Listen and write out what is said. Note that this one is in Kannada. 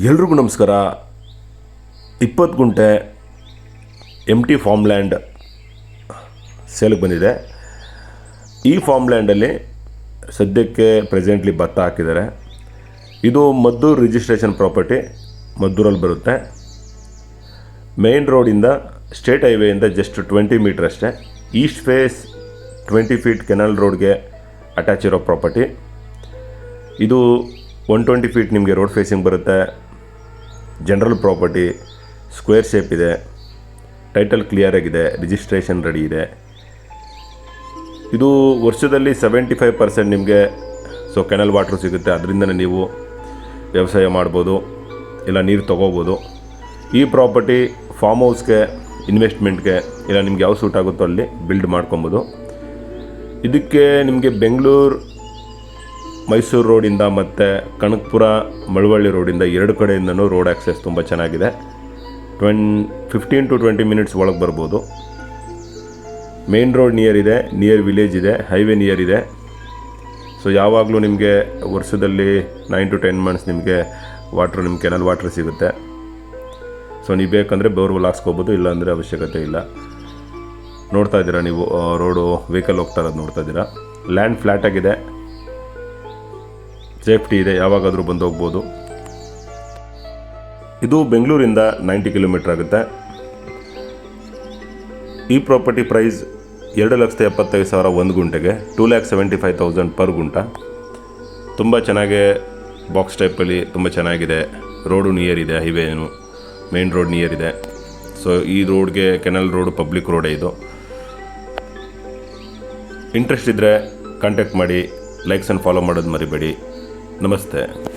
ಎಲ್ರಿಗೂ ನಮಸ್ಕಾರ. ಇಪ್ಪತ್ತು ಗುಂಟೆ ಎಂ ಟಿ ಫಾರ್ಮ್ ಲ್ಯಾಂಡ್ ಸೇಲಿಗೆ ಬಂದಿದೆ. ಈ ಫಾರ್ಮ್ ಲ್ಯಾಂಡಲ್ಲಿ ಸದ್ಯಕ್ಕೆ ಪ್ರೆಸೆಂಟ್ಲಿ ಭತ್ತ ಹಾಕಿದ್ದಾರೆ. ಇದು ಮದ್ದೂರು ರಿಜಿಸ್ಟ್ರೇಷನ್ ಪ್ರಾಪರ್ಟಿ ಮದ್ದೂರಲ್ಲಿ ಬರುತ್ತೆ. ಮೇನ್ ರೋಡಿಂದ ಸ್ಟೇಟ್ ಹೈವೇಯಿಂದ ಜಸ್ಟ್ ಟ್ವೆಂಟಿ ಮೀಟ್ರ್ ಅಷ್ಟೇ. East face twenty feet canal ರೋಡ್ಗೆ ಅಟ್ಯಾಚ್ ಇರೋ ಪ್ರಾಪರ್ಟಿ ಇದು ಒನ್ ಟ್ವೆಂಟಿ ಫೀಟ್ ನಿಮಗೆ ರೋಡ್ ಫೇಸಿಂಗ್ ಬರುತ್ತೆ. ಜನರಲ್ ಪ್ರಾಪರ್ಟಿ ಸ್ಕ್ವೇರ್ ಶೇಪ್ ಇದೆ. ಟೈಟಲ್ ಕ್ಲಿಯರ್ ಆಗಿದೆ ರಿಜಿಸ್ಟ್ರೇಷನ್ ರೆಡಿ ಇದೆ. ಇದು ವರ್ಷದಲ್ಲಿ ಸೆವೆಂಟಿ ಫೈವ್ ಪರ್ಸೆಂಟ್ ನಿಮಗೆ ಸೊ ಕೆನಲ್ ವಾಟ್ರ್ ಸಿಗುತ್ತೆ. ಅದರಿಂದನೇ ನೀವು ವ್ಯವಸಾಯ ಮಾಡ್ಬೋದು, ಇಲ್ಲ ನೀರು ತೊಗೋಬೋದು. ಈ ಪ್ರಾಪರ್ಟಿ ಫಾರ್ಮ್ ಹೌಸ್ಗೆ ಇನ್ವೆಸ್ಟ್ಮೆಂಟ್ಗೆ ಇಲ್ಲ ನಿಮ್ಗೆ ಯಾವ ಸೂಟ್ ಆಗುತ್ತೋ ಅಲ್ಲಿ ಬಿಲ್ಡ್ ಮಾಡ್ಕೊಬೋದು. ಇದಕ್ಕೆ ನಿಮಗೆ ಬೆಂಗಳೂರು ಮೈಸೂರು ರೋಡಿಂದ ಮತ್ತು ಕನಕಪುರ ಮಳವಳ್ಳಿ ರೋಡಿಂದ ಎರಡು ಕಡೆಯಿಂದನೂ ರೋಡ್ ಆಕ್ಸೆಸ್ ತುಂಬ ಚೆನ್ನಾಗಿದೆ. ಟ್ವೆನ್ ಫಿಫ್ಟೀನ್ ಟು ಟ್ವೆಂಟಿ ಮಿನಿಟ್ಸ್ ಒಳಗೆ ಬರ್ಬೋದು. ಮೇನ್ ರೋಡ್ ನಿಯರ್ ಇದೆ ನಿಯರ್ ವಿಲೇಜ್ ಇದೆ ಹೈವೇ ನಿಯರ್ ಇದೆ. ಸೊ ಯಾವಾಗಲೂ ನಿಮಗೆ ವರ್ಷದಲ್ಲಿ ನೈನ್ ಟು ಟೆನ್ ಮಂತ್ಸ್ ನಿಮಗೆ ವಾಟ್ರ್ ನಿಮ್ಮ ಕೆನಲ್ ವಾಟ್ರ್ ಸಿಗುತ್ತೆ. ಸೊ ನೀವು ಬೇಕಂದರೆ ಬೋರ್ವೆಲ್ ಹಾಕ್ಸ್ಕೋಬೋದು, ಇಲ್ಲಾಂದರೆ ಅವಶ್ಯಕತೆ ಇಲ್ಲ. ನೋಡ್ತಾ ಇದ್ದೀರಾ ನೀವು ರೋಡು ವೆಹಿಕಲ್ ಹೋಗ್ತಾ ಇರೋದು ನೋಡ್ತಾ ಇದ್ದೀರಾ. ಲ್ಯಾಂಡ್ ಫ್ಲ್ಯಾಟ್ ಆಗಿದೆ. ಸೇಫ್ಟಿ ಇದೆ, ಯಾವಾಗಾದರೂ ಬಂದು ಹೋಗ್ಬೋದು. ಇದು ಬೆಂಗಳೂರಿಂದ ನೈಂಟಿ ಕಿಲೋಮೀಟ್ರ್ ಆಗುತ್ತೆ. ಈ ಪ್ರಾಪರ್ಟಿ ಪ್ರೈಸ್ ಎರಡು ಲಕ್ಷದ ಎಪ್ಪತ್ತೈದು ಸಾವಿರ ಒಂದು ಗುಂಟೆಗೆ, two lakh seventy five thousand per gunta. ತುಂಬ ಚೆನ್ನಾಗೇ ಬಾಕ್ಸ್ ಟೈಪಲ್ಲಿ ತುಂಬ ಚೆನ್ನಾಗಿದೆ. ರೋಡು ನಿಯರ್ ಇದೆ ಹೈವೇನು ಮೇನ್ ರೋಡ್ ನಿಯರ್ ಇದೆ. ಸೊ, ಈ ರೋಡ್ಗೆ, ಕೆನಲ್ ರೋಡ್, ಪಬ್ಲಿಕ್ ರೋಡೇ ಇದು. ಇಂಟ್ರೆಸ್ಟ್ ಇದ್ದರೆ ಕಾಂಟ್ಯಾಕ್ಟ್ ಮಾಡಿ, ಲೈಕ್ಸ್ ಆ್ಯಂಡ್ ಫಾಲೋ ಮಾಡೋದು ಮರಿಬೇಡಿ. नमस्ते।